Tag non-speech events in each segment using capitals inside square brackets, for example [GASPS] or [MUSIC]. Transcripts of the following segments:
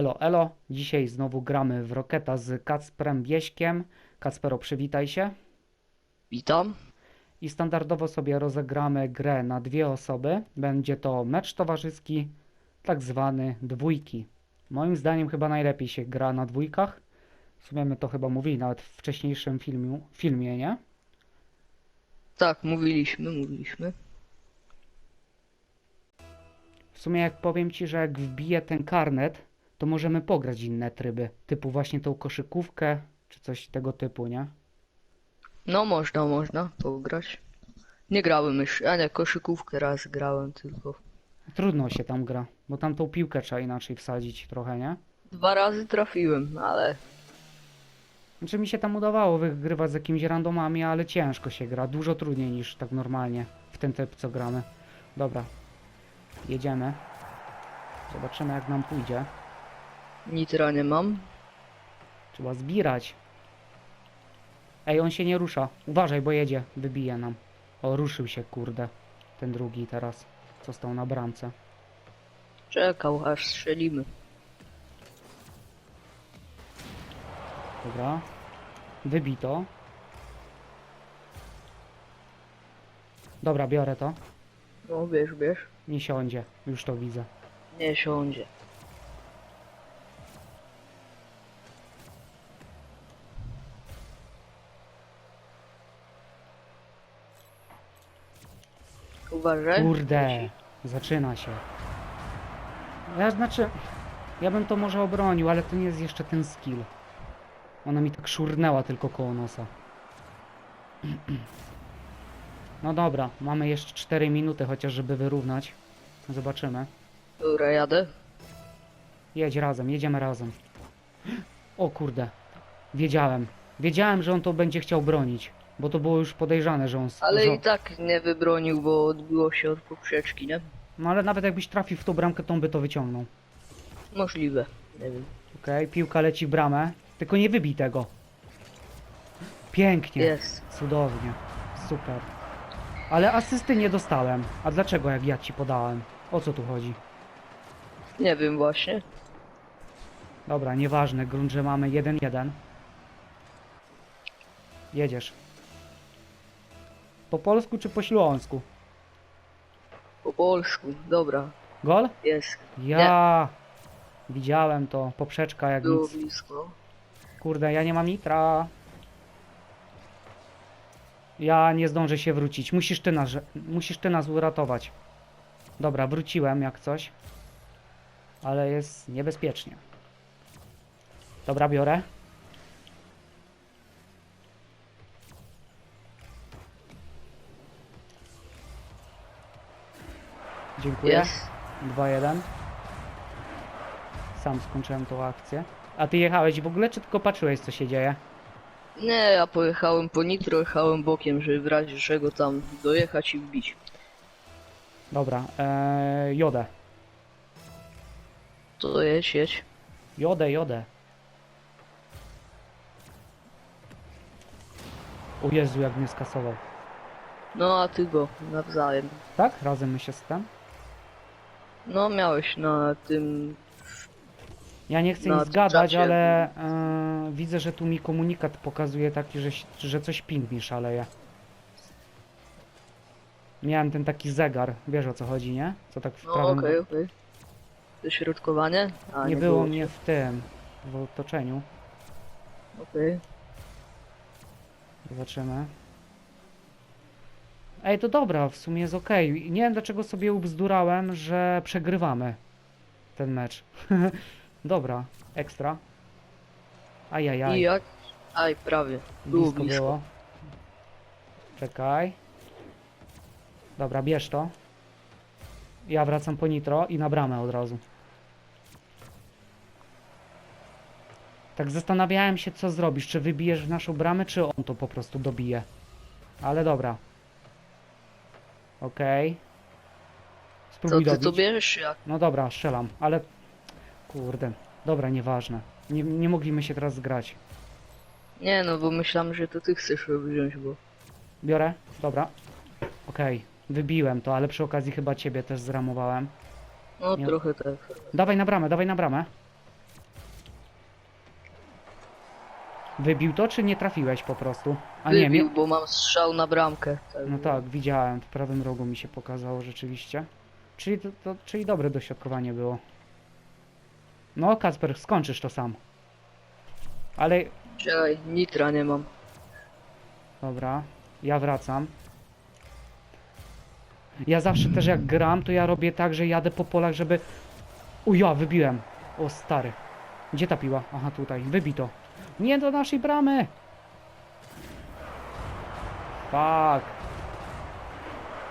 Elo, elo. Dzisiaj znowu gramy w Roketa z Kacprem Wieśkiem. Kacpero, przywitaj się. Witam. I standardowo sobie rozegramy grę na dwie osoby. Będzie to mecz towarzyski, tak zwany dwójki. Moim zdaniem chyba najlepiej się gra na dwójkach. W sumie my to chyba mówili nawet w wcześniejszym filmiu, filmie, nie? Tak, mówiliśmy, mówiliśmy. W sumie jak powiem Ci, że jak wbiję ten karnet, to możemy pograć inne tryby. Typu właśnie tą koszykówkę, czy coś tego typu, nie? No można, można pograć. Nie grałem jeszcze, a nie, koszykówkę raz grałem tylko. Trudno się tam gra, bo tam tą piłkę trzeba inaczej wsadzić trochę, nie? Dwa razy trafiłem, ale Znaczy mi się tam udawało wygrywać z jakimiś randomami, ale ciężko się gra, dużo trudniej niż tak normalnie w ten typ co gramy. Dobra, jedziemy. Zobaczymy jak nam pójdzie. Nitra nie mam. Trzeba zbierać. Ej, on się nie rusza. Uważaj, bo jedzie. Wybije nam. O, ruszył się, kurde. Ten drugi teraz, co stał na bramce. Czekał, aż strzelimy. Dobra. Wybito. Dobra, biorę to. No bierz, bierz. Nie siądzie. Już to widzę. Nie siądzie. Uważaj. Kurde, zaczyna się. Ja znaczy, ja bym to może obronił, ale to nie jest jeszcze ten skill. Ona mi tak szurnęła tylko koło nosa. [CLEARS THROAT] No dobra, mamy jeszcze 4 minuty chociaż, żeby wyrównać. Zobaczymy. Dobra, jadę. Jedź razem, jedziemy razem. [GASPS] O kurde, wiedziałem. Wiedziałem, że on to będzie chciał bronić. Bo to było już podejrzane, że on... Ale że... i tak nie wybronił, bo odbiło się od poprzeczki, nie? No ale nawet jakbyś trafił w tą bramkę, to on by to wyciągnął. Możliwe. Nie wiem. Okej, piłka leci w bramę. Tylko nie wybij tego. Pięknie. Jest. Cudownie. Super. Ale asysty nie dostałem. A dlaczego jak ja ci podałem? O co tu chodzi? Nie wiem właśnie. Dobra, nieważne. Grunt, że mamy 1-1. Jedziesz. Po polsku czy po śląsku? Po polsku. Dobra. Gol? Jest. Ja. Widziałem to. Poprzeczka jak Było nic. blisko. Kurde, ja nie mam nitra. Ja nie zdążę się wrócić. Musisz ty nas, musisz ty nas uratować. Dobra, wróciłem jak coś. Ale jest niebezpiecznie. Dobra, biorę. Dziękuję. Jest. 2-1. Sam skończyłem tą akcję. A ty jechałeś w ogóle, czy tylko patrzyłeś, co się dzieje? Nie, ja pojechałem po nitro, jechałem bokiem, żeby w razie czego tam dojechać i wbić. Dobra, ee, jodę. To jedź, jedź. Jodę, jodę. O Jezu, jak mnie skasował. No a ty go nawzajem. Tak? Razem my się z tym? No miałeś na tym. Ja nie chcę Na nic zgadać, czacie. ale e, widzę, że tu mi komunikat pokazuje taki, że, ś- że coś ping mi szaleje. Miałem ten taki zegar, wiesz o co chodzi, nie? Co tak w No prawym... okej, okej. Dośrodkowanie? A, nie, było mnie w tym, w otoczeniu. Okej. Zobaczymy. Ej, to dobra, w sumie jest okej. Nie wiem dlaczego sobie ubzdurałem, że przegrywamy ten mecz. [LAUGHS] dobra, ekstra. I Ajajaj, jak? Aj, prawie. Było blisko blisko. było. Czekaj. Dobra, bierz to. Ja wracam po nitro i na bramę od razu. Tak zastanawiałem się, co zrobisz. Czy wybijesz w naszą bramę, czy on to po prostu dobije. Ale dobra. Okej. Co Spróbuj ty dobić. to bierzesz jak? No dobra, strzelam, ale... Kurde. Dobra, nieważne. Nie, nie mogliśmy się teraz zgrać. Nie no, bo myślałem, że to ty chcesz wziąć, bo. Biorę? Dobra. Okej. Wybiłem to, ale przy okazji chyba ciebie też zramowałem. No Nie. trochę tak. Dawaj na bramę, dawaj na bramę. Wybił to, czy nie trafiłeś po prostu? A nie, Wybił, mnie... bo mam strzał na bramkę. Tak. No tak, widziałem, w prawym rogu mi się pokazało rzeczywiście. Czyli, to, to, czyli dobre dośrodkowanie było. No, Kacper, skończysz to sam. Ale, Czekaj, nitra nie mam. dobra, ja wracam. Ja zawsze też jak gram, to ja robię tak, że jadę po polach, żeby... U ja, wybiłem. O, stary. Gdzie ta piła? Aha, tutaj. Wybij to. Nie do naszej bramy! Tak.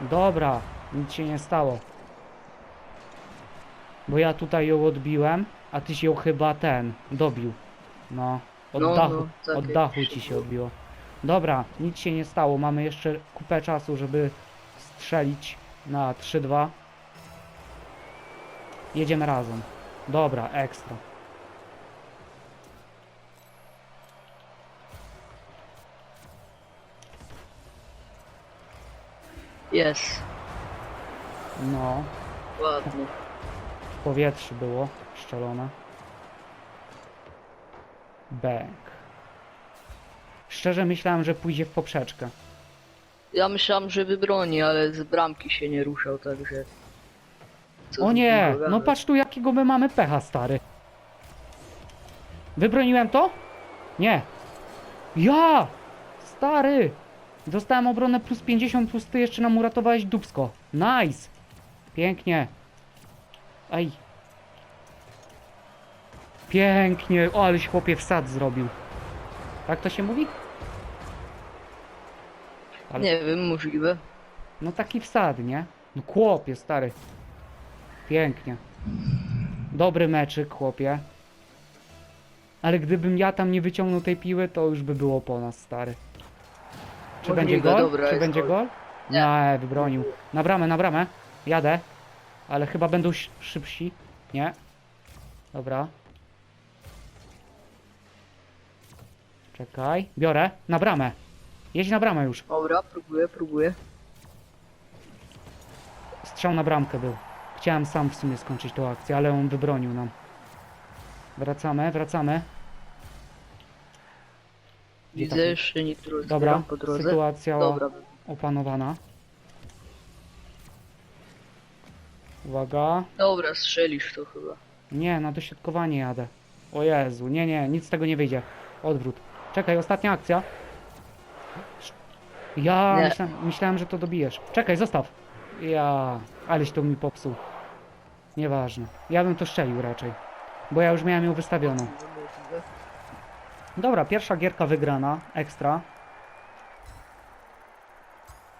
Dobra, nic się nie stało. Bo ja tutaj ją odbiłem, a tyś ją chyba ten dobił. No, od No, dachu, no, tak od dachu ci się odbiło. Dobra, nic się nie stało. Mamy jeszcze kupę czasu, żeby strzelić na 3-2. Jedziemy razem. Dobra, ekstra. Jest. No, Ładnie. w powietrzu było szczelone. Bęk. Szczerze myślałem, że pójdzie w poprzeczkę. Ja myślałem, że wybroni, ale z bramki się nie ruszał, także... Co O nie, no gadać? patrz tu jakiego my mamy pecha, stary. Wybroniłem to? Nie. Ja! Stary! Dostałem obronę plus 50, plus ty jeszcze nam uratowałeś dubsko. Nice! Pięknie. Aj. Pięknie. O, aleś chłopie wsad zrobił. Tak to się mówi? Ale- Nie wiem, możliwe. No taki wsad, nie? No chłopie, stary. Pięknie. Dobry meczyk, chłopie. Ale gdybym ja tam nie wyciągnął tej piły, to już by było po nas, stary. Czy będzie gol? dobra, Czy jest będzie gol. gol? Nie. Nie, wybronił. Na bramę, na bramę. Jadę. Ale chyba będą ś- szybsi. Nie. Dobra. Czekaj. Biorę. Na bramę. Jedź na bramę już. Dobra, próbuję, próbuję. Strzał na bramkę był. Chciałem sam w sumie skończyć tą akcję, ale on wybronił nam. Wracamy, wracamy. Gdzie Widzę jeszcze nitro Dobra, po drodze. sytuacja Dobra, opanowana. Uwaga. dobra, strzelisz to chyba. Nie, na dośrodkowanie jadę. O Jezu, nie, nie, nic z tego nie wyjdzie. Odwrót. Czekaj, ostatnia akcja. Ja Nie. myślałem, że to dobijesz. Czekaj, zostaw. Ja, aleś to mi popsuł. Nieważne. Ja bym to strzelił raczej. Bo ja już miałem ją wystawioną. Dobra, pierwsza gierka wygrana. Ekstra.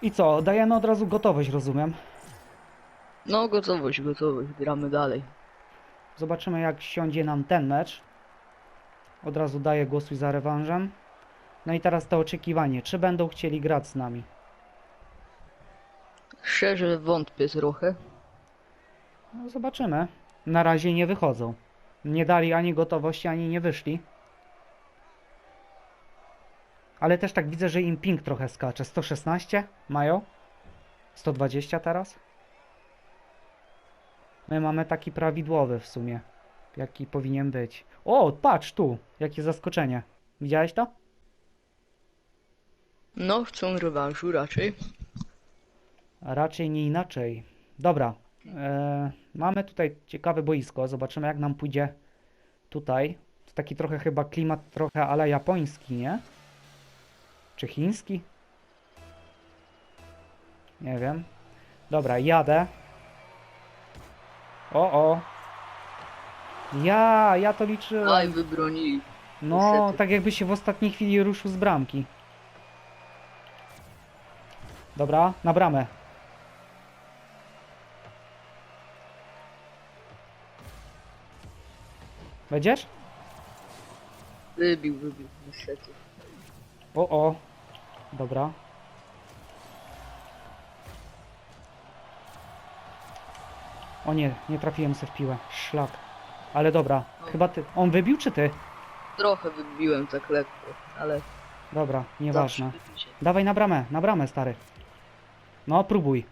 I co, dajemy od razu gotowość, rozumiem. No, gotowość, gotowość, gramy dalej. Zobaczymy jak siądzie nam ten mecz. Od razu daję głosuj za rewanżem. No i teraz to oczekiwanie. Czy będą chcieli grać z nami? Szczerze wątpię trochę. No, zobaczymy. Na razie nie wychodzą. Nie dali ani gotowości, ani nie wyszli. Ale też tak widzę, że im ping trochę skacze. 116 mają? 120 teraz? My mamy taki prawidłowy w sumie. Jaki powinien być. O, patrz tu! Jakie zaskoczenie. Widziałeś to? No, chcą rewanżu raczej. Raczej nie inaczej. Dobra. E, mamy tutaj ciekawe boisko. Zobaczymy jak nam pójdzie tutaj. To taki trochę chyba klimat trochę ale japoński, nie? Czy chiński? Nie wiem. Dobra, jadę. O, o. Ja, ja to Aj, liczyłem. wybronili. No, niestety. tak jakby się w ostatniej chwili ruszył z bramki. Dobra, na bramę. Będziesz? Wybił, wybił, niestety. O, o. Dobra. O nie, nie trafiłem se w piłę. Szlak. Ale dobra, chyba ty. On wybił czy ty? Trochę wybiłem tak lekko, ale Dobra, nieważne. zawsze wybicie. Dawaj na bramę, na bramę stary. No, próbuj.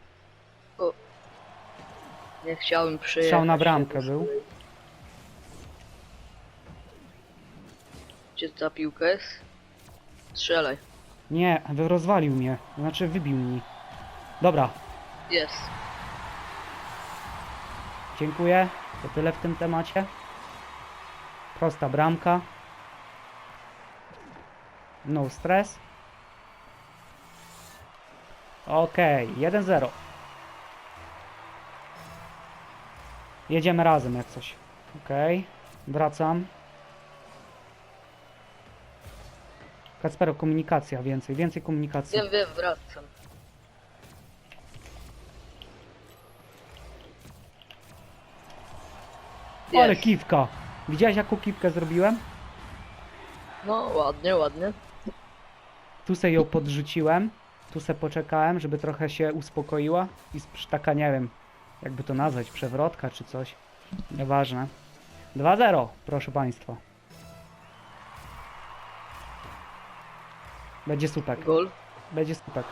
Nie chciałem przyjechać. Strzał na bramkę był. Gdzie ta piłka jest? Strzelaj. Nie, wy- rozwalił mnie. Znaczy wybił mi. Dobra, Jest. dziękuję. To tyle w tym temacie. Prosta bramka. No stres. Okej, 1-0. Jedziemy razem jak coś. Okej, wracam. Kacpero, komunikacja więcej, więcej komunikacji. Wiem, wiem, wracam. Ale Jest. kiwka! Widziałeś jaką kiwkę zrobiłem? No, ładnie, ładnie. Tu se ją podrzuciłem. Tu se poczekałem, żeby trochę się uspokoiła. I sprz- taka, nie wiem, jakby to nazwać, przewrotka czy coś. Nieważne. 2-0, proszę Państwa. Będzie supek. Gol. Będzie supek.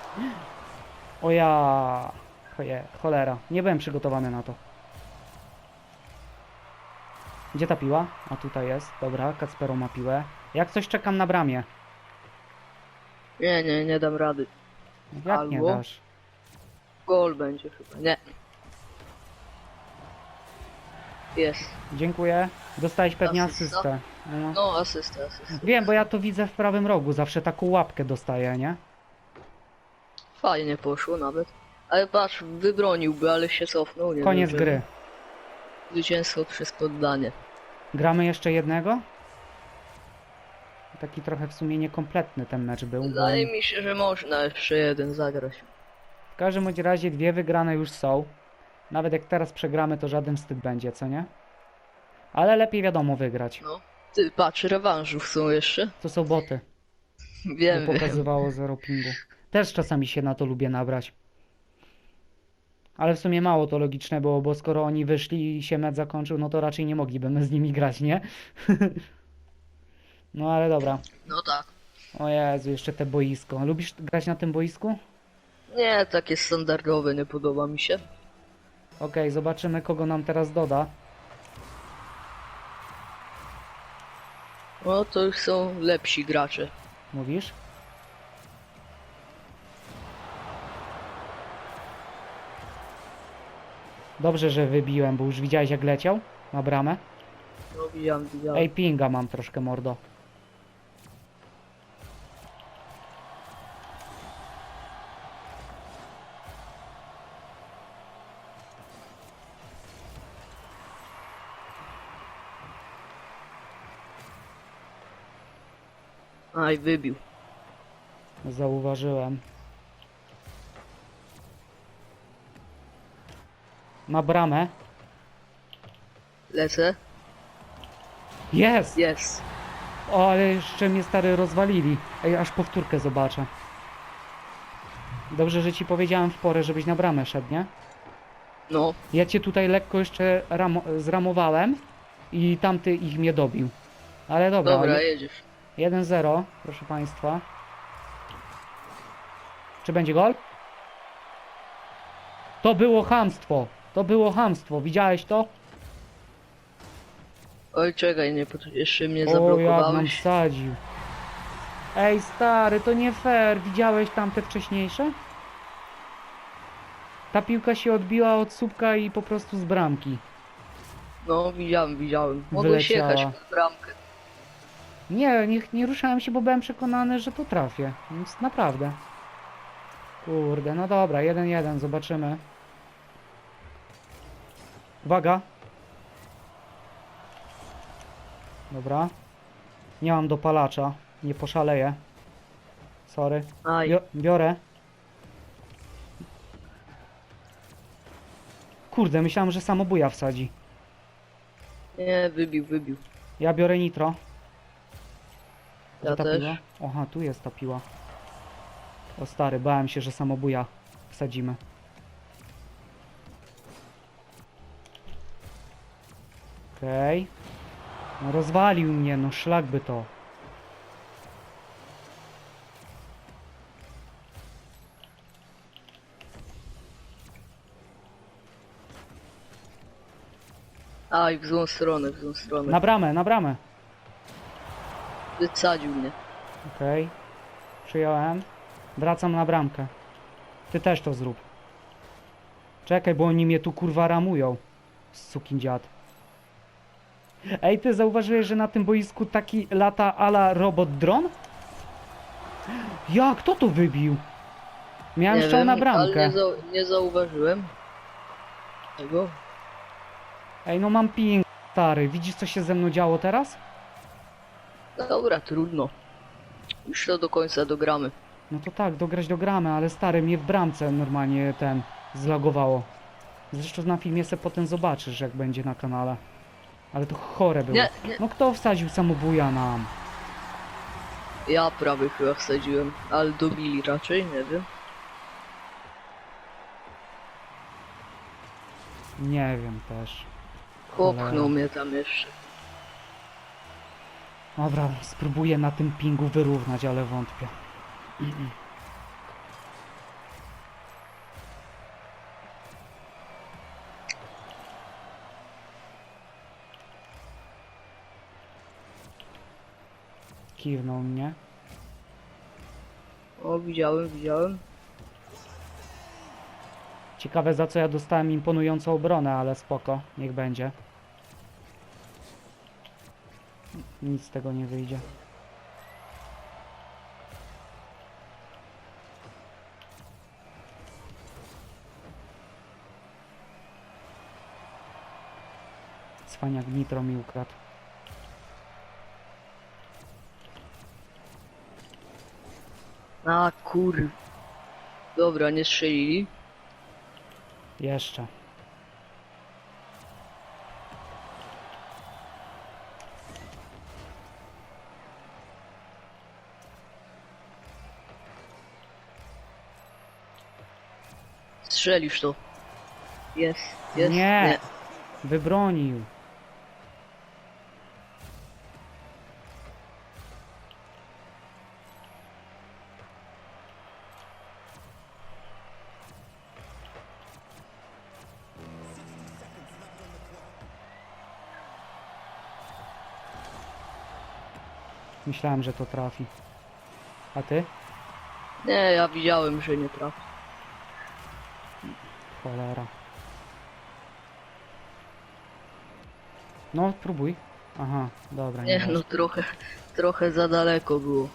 O ja... Choje, cholera. Nie byłem przygotowany na to. Gdzie ta piła? A tutaj jest. Dobra, Kacpero ma piłę. Jak coś czekam na bramie. Nie, nie, nie dam rady. Jak nie Albo? dasz? Gol będzie chyba. Nie. Jest. Dziękuję. Dostałeś pewnie Asysta? asystę. No. No, asysta, asysta. Wiem, bo ja to widzę w prawym rogu. Zawsze taką łapkę dostaję, nie? Fajnie poszło nawet. Ale patrz, wybroniłby, ale się cofnął. Nie Koniec wiem, gry. Zwycięstwo przez poddanie. Gramy jeszcze jednego? Taki trochę w sumie niekompletny ten mecz był. Bo Wydaje mi się, że można jeszcze jeden zagrać. w każdym bądź razie dwie wygrane już są. Nawet jak teraz przegramy, to żaden wstyd będzie, co nie? Ale lepiej wiadomo wygrać. No. Ty, patrz, rewanżów są jeszcze. To są boty. Wiem, Bo wiem. pokazywało zero pingu. Też czasami się na to lubię nabrać. Ale w sumie mało to logiczne było, bo skoro oni wyszli i się mecz zakończył, no to raczej nie mogliby z nimi grać, nie? [LAUGHS] no ale dobra. No tak. O Jezu, jeszcze te boisko. Lubisz grać na tym boisku? Nie, takie standardowe, nie podoba mi się. Okej, zobaczymy kogo nam teraz doda. No to już są lepsi gracze. Mówisz? Dobrze, że wybiłem, bo już widziałeś jak leciał na bramę. No widziałem, widziałem. Ej, pinga mam troszkę, mordo. Aj, wybił. Zauważyłem. Na bramę. Lecę. Jest! Jest. O, ale jeszcze mnie stary rozwalili. Ej, aż powtórkę zobaczę. Dobrze, że ci powiedziałem w porę, żebyś na bramę szedł, nie? No, Ja cię tutaj lekko jeszcze ramo zramowałem i tamty ich mnie dobił. Ale dobra, dobra, je- jedziesz. 1-0, proszę państwa. Czy będzie gol? To było hamstwo. To było hamstwo. Widziałeś to? Oj, czekaj, nie, pot- jeszcze mnie O, jak nam zablokowałeś. wsadził. Ej, stary, to nie fair. Widziałeś tamte wcześniejsze? Ta piłka się odbiła od słupka i po prostu z bramki. No, widziałem, widziałem. Mogłeś Wyleciała. jechać pod bramkę. Nie, nie, nie ruszałem się, bo byłem przekonany, że to trafię. Więc naprawdę. Kurde, no dobra, 1-1, zobaczymy. Uwaga. Dobra. Nie mam dopalacza, nie poszaleję. Sorry. Aj, Bio biorę. Kurde, myślałem, że samobuja wsadzi. nie, wybił, wybił. Ja biorę nitro. Ja ta też. piła? Aha, tu jest ta piła. O stary, bałem się, że samobuja wsadzimy. Okej. No rozwalił mnie, no szlak by to. Aj, w złą stronę, w złą stronę. Na bramę, na bramę. Wysadził mnie. Okej. Przyjąłem. Wracam na bramkę. Ty też to zrób. Czekaj, bo oni mnie tu kurwa ramują. Sukin dziad. Ej, ty zauważyłeś, że na tym boisku taki lata ala robot dron? Jak? Kto to wybił? Miałem strzał na Ale bramkę. nie, zau nie zauważyłem. Tego? Ej, no mam ping, stary. Widzisz, co się ze mną działo teraz? Dobra, trudno. Już to do końca dogramy. No to tak, dograć do gramy, ale stary, mnie w bramce normalnie ten zlagowało. Zresztą na filmie se potem zobaczysz, jak będzie na kanale. Ale to chore było. Nie, nie. No kto wsadził samobuja nam? Ja prawie chyba wsadziłem, ale dobili raczej, nie wiem. Nie wiem też. Popchnął Cholera. mnie tam jeszcze. Dobra, spróbuję na tym pingu wyrównać, ale wątpię. Kiwnął mnie. O, widziałem, widziałem. Ciekawe za co ja dostałem imponującą obronę, ale spoko, niech będzie. Nic z tego nie wyjdzie. Cwaniak nitro mi ukradł. A kur... Dobra, nie strzelili. Jeszcze. Strzelisz to. Jest, jest. Nie. Wybronił. Myślałem, że to trafi. A ty? Nie, ja widziałem, że nie trafi. Cholera. No, próbuj. Aha, dobra. Nie, ważne. no trochę, trochę za daleko było.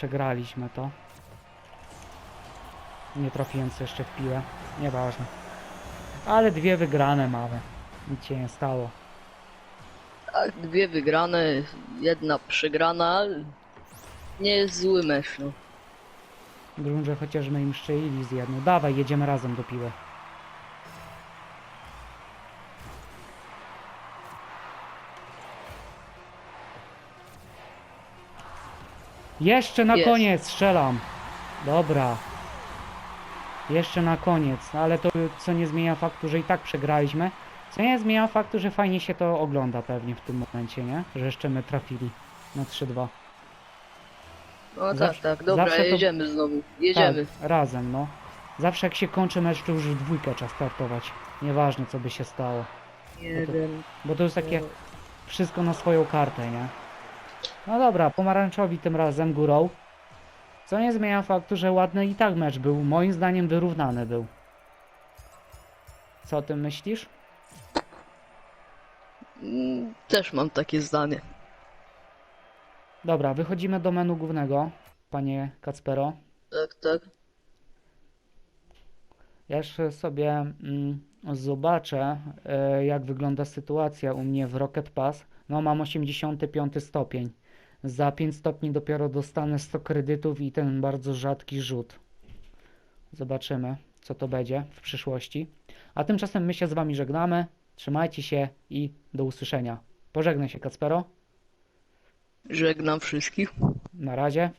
Przegraliśmy to. Nie trafiłem co jeszcze w piłę. Nieważne. Ale dwie wygrane mamy. Nic się nie stało. tak, dwie wygrane, jedna przegrana, ale nie jest zły mecz, no. Grunże chociażby im szczelili z jedną. Dawaj, jedziemy razem do piły. Jeszcze na Jest. koniec strzelam. Dobra. Jeszcze na koniec, ale to co nie zmienia faktu, że i tak przegraliśmy. Co nie zmienia faktu, że fajnie się to ogląda pewnie w tym momencie, nie? Że jeszcze my trafili na 3-2. No Zawsze- tak, tak, dobra, zawsze to- jedziemy znowu, jedziemy. Tak, razem, no. Zawsze jak się kończy mecz, to już w dwójkę trzeba startować. Nieważne co by się stało. Jeden, Bo to jest takie no, wszystko na swoją kartę, nie? No dobra, pomarańczowi tym razem górą. Co nie zmienia faktu, że ładny i tak mecz był. Moim zdaniem wyrównany był. Co o tym myślisz? mm, też mam takie zdanie. Dobra, wychodzimy do menu głównego, panie Kacpero. Tak, tak. Ja jeszcze sobie mm, zobaczę, e, jak wygląda sytuacja u mnie w Rocket Pass. No, mam 85 stopień. Za 5 stopni dopiero dostanę 100 kredytów i ten bardzo rzadki rzut. Zobaczymy, co to będzie w przyszłości. A tymczasem my się z Wami żegnamy. Trzymajcie się i do usłyszenia. Pożegnaj się, Kacpero. Żegnam wszystkich. Na razie.